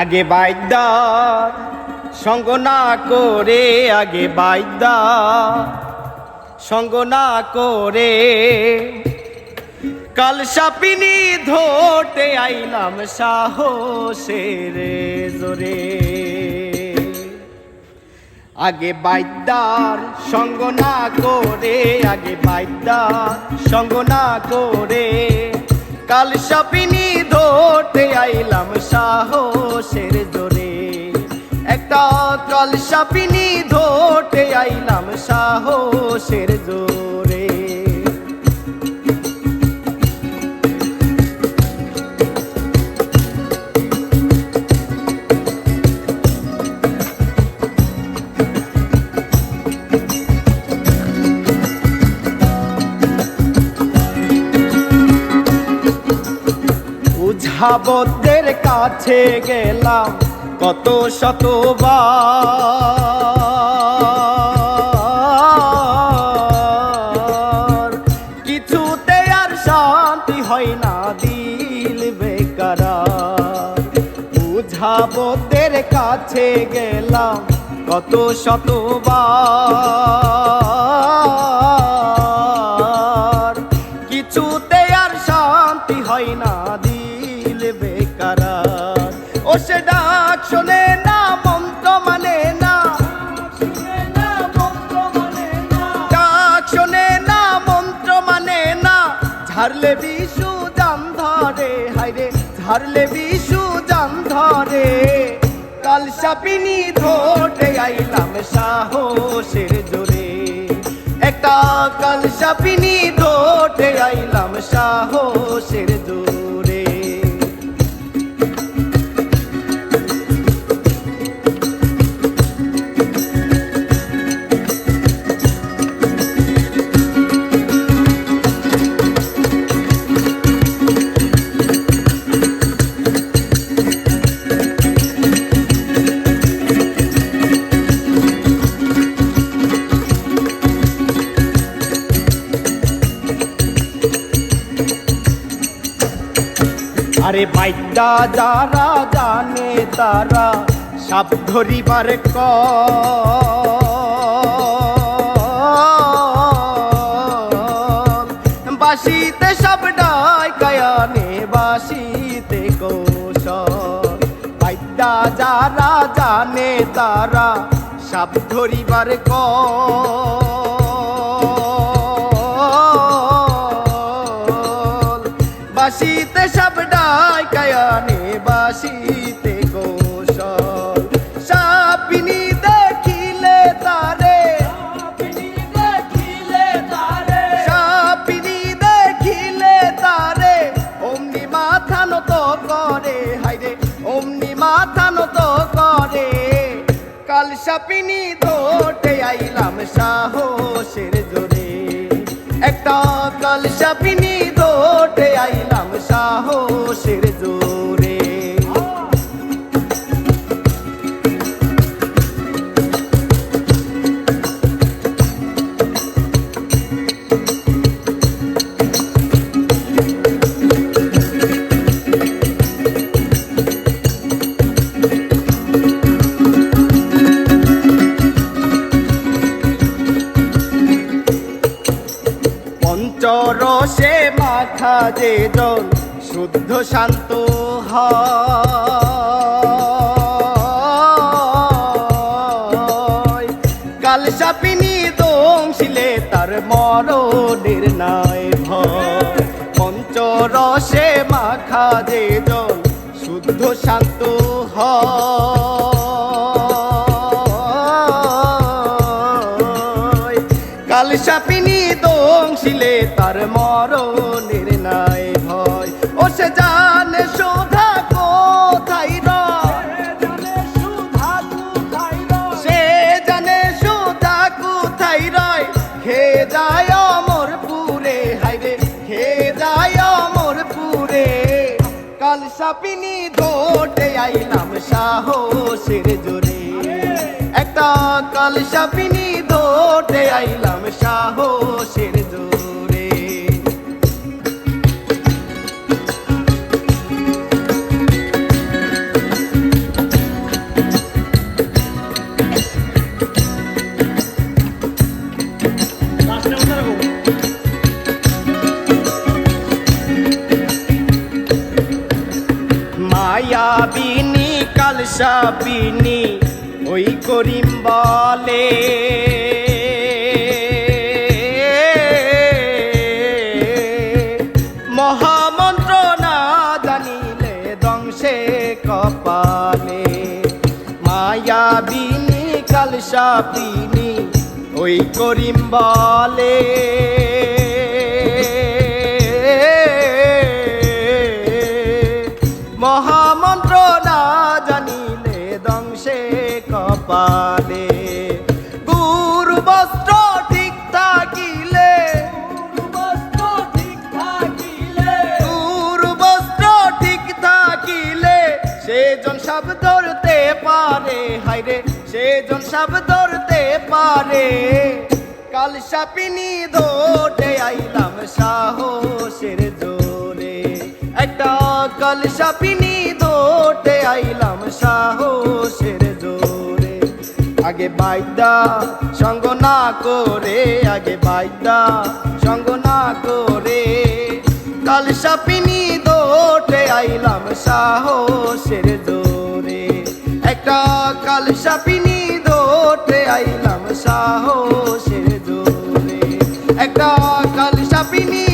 আগে বাইদার, সঙ্গ না করে আগে বাইদার, সঙ্গ না করে কাল সাপিনি ধরতে আইলাম সাহসের জোরে। আগে বাইদার, সঙ্গ না করে, আগে বাইদার, সঙ্গ না করে কাল সাপিনি ধরতে আইলাম সাহসের জোরে। একটা কাল সাপিনি ধরতে আইলাম সাহসের জোরে। উঝাবদের কাছে গেলাম কত শতবার। কিছুতে আর শান্তি হয় না দিল বেকারার। উঝাবদের কাছে গেলাম কত শতবার। কিছুতে আর শান্তি হয় না সে ডাক শোনে না, মন্ত্র মানে না। ডাক শোনে না, মন্ত্র মানে না। ঝাড়লে বিশু জান ধরে হাইরে ঝাড়লে বিশু জান ধরে কাল সাপিনি ধরতে আইলাম সাহসের জোরে। একটা কাল সাপিনি ধরতে আইলাম আরে বাইদা যারা জানে তারা সাপ ধরিবার ক বাসিতে সব ডাই কায়ানে বাসিতে কৌশল। বাইদা যারা জানে তারা সাপ ধরিবার কল বাসিতে সব বাসিতে কৌশল সাপিনি দেখিলে তারে। সাপিনি দেখিলে তারে। অমনি মাথা নত করে হাইরে অমনি মাথা নত করে। কাল সাপিনি ধরতে আইলাম সাহসের জোরে। একটা কাল সাপিনি ধরতে আইলাম সাহসের জোরে। পঞ্চরসে মাখা যে জল, শুদ্ধ শান্ত হয়। কাল সাপিনি দংশিলে তার মরণের নাই ভয়। পঞ্চরসে মাখা যে জল, শুদ্ধ শান্ত হয়। কাল সাপিনি দংশিলে তার মরণের নাই ভয়। ও সে জানে শোধা কোথায় রয়। সে জানে সুধা কোথায় রয়। খে যায় অমর পুরে হাইরে খে যায় অমর পুরে। কাল সাপিনি ধরতে আইলাম সাহসের জোরে। একটা কাল সাপিনি ধরতে আইলাম সাহসের জোরে। সাপিনি ওই করিম বলে। মহামন্ত্র না জানিলে দংশে কপালে। মায়াবিনী কাল সাপিনী ওই করিম বলে। কপালে। গুরু বস্ত্র ঠিক থাকিলে। গুরু বস্ত্র ঠিক থাকিলে। সেজন সব ধরতে পারে। হাইরে সেজন সব ধরতে পারে। কাল সাপিনী দোটে আইলাম সাহসের জোরে। একটা কাল সাপিনী দোটে আইলাম সাহসের আগে বাইদা, সঙ্গ না করে আগে বাইদা, সঙ্গ না করে। কাল সাপিনী দোটে আইলাম সাহসের জোরে। একটা কাল সাপিনী দোটে আইলাম সাহসের জোরে। একটা কাল সাপিনী